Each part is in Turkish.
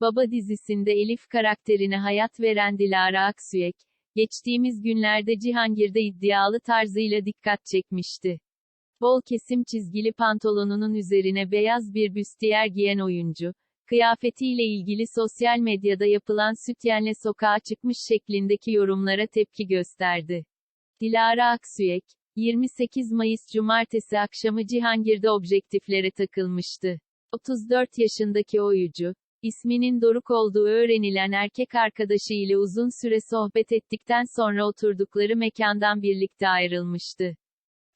Baba dizisinde Elif karakterine hayat veren Dilara Aksüyek, geçtiğimiz günlerde Cihangir'de iddialı tarzıyla dikkat çekmişti. Bol kesim çizgili pantolonunun üzerine beyaz bir büstiyer giyen oyuncu, kıyafetiyle ilgili sosyal medyada yapılan sütyenle sokağa çıkmış şeklindeki yorumlara tepki gösterdi. Dilara Aksüyek, 28 Mayıs Cumartesi akşamı Cihangir'de objektiflere takılmıştı. 34 yaşındaki oyuncu, isminin Doruk olduğu öğrenilen erkek arkadaşı ile uzun süre sohbet ettikten sonra oturdukları mekandan birlikte ayrılmıştı.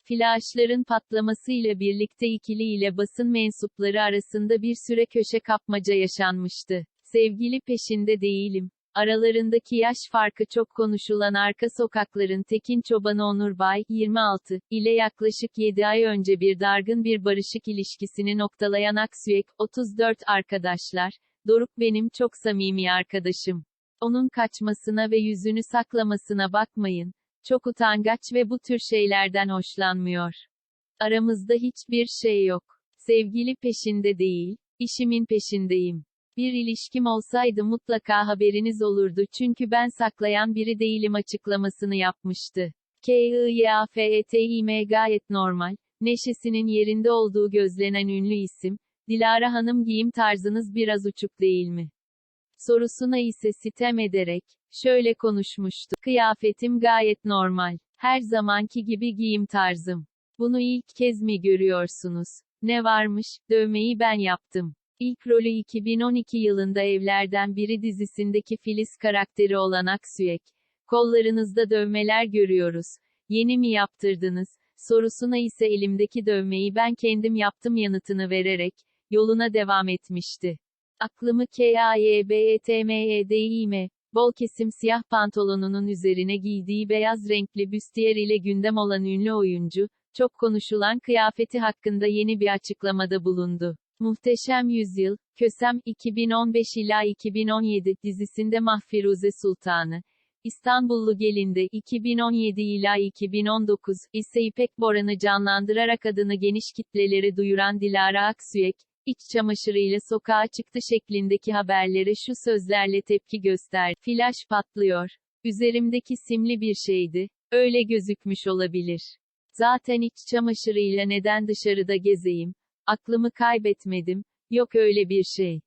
Flaşların patlamasıyla birlikte ikili ile basın mensupları arasında bir süre köşe kapmaca yaşanmıştı. Sevgili peşinde değilim. Aralarındaki yaş farkı çok konuşulan arka sokakların Tekin Çobanı Onur Bay, 26, ile yaklaşık 7 ay önce bir dargın bir barışık ilişkisini noktalayan Aksüyek, 34 arkadaşlar, Doruk benim çok samimi arkadaşım. Onun kaçmasına ve yüzünü saklamasına bakmayın. Çok utangaç ve bu tür şeylerden hoşlanmıyor. Aramızda hiçbir şey yok. Sevgili peşinde değil, işimin peşindeyim. Bir ilişkim olsaydı mutlaka haberiniz olurdu çünkü ben saklayan biri değilim açıklamasını yapmıştı. KIYAFETİM gayet normal, neşesinin yerinde olduğu gözlenen ünlü isim, Dilara Hanım giyim tarzınız biraz uçuk değil mi? Sorusuna ise sitem ederek, şöyle konuşmuştu. Kıyafetim gayet normal. Her zamanki gibi giyim tarzım. Bunu ilk kez mi görüyorsunuz? Ne varmış, dövmeyi ben yaptım. İlk rolü 2012 yılında Evlerden Biri dizisindeki Filiz karakteri olan Aksüyek. Kollarınızda dövmeler görüyoruz. Yeni mi yaptırdınız? Sorusuna ise elimdeki dövmeyi ben kendim yaptım yanıtını vererek, yoluna devam etmişti. Aklımı KAYBETMEDİM, bol kesim siyah pantolonunun üzerine giydiği beyaz renkli büstiyer ile gündem olan ünlü oyuncu, çok konuşulan kıyafeti hakkında yeni bir açıklamada bulundu. Muhteşem Yüzyıl, Kösem, 2015 ila 2017 dizisinde Mahfiruze Sultanı, İstanbullu Gelin'de 2017 ila 2019 ise İpek Boran'ı canlandırarak adını geniş kitlelere duyuran Dilara Aksüyek, iç çamaşırıyla sokağa çıktı şeklindeki haberlere şu sözlerle tepki göster. Flaş patlıyor. Üzerimdeki simli bir şeydi. Öyle gözükmüş olabilir. Zaten iç çamaşırıyla neden dışarıda gezeyim? Aklımı kaybetmedim. Yok öyle bir şey.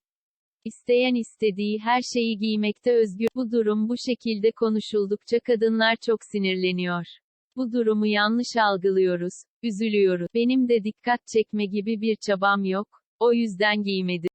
İsteyen istediği her şeyi giymekte özgür. Bu durum bu şekilde konuşuldukça kadınlar çok sinirleniyor. Bu durumu yanlış algılıyoruz, üzülüyoruz. Benim de dikkat çekme gibi bir çabam yok. O yüzden giymedim.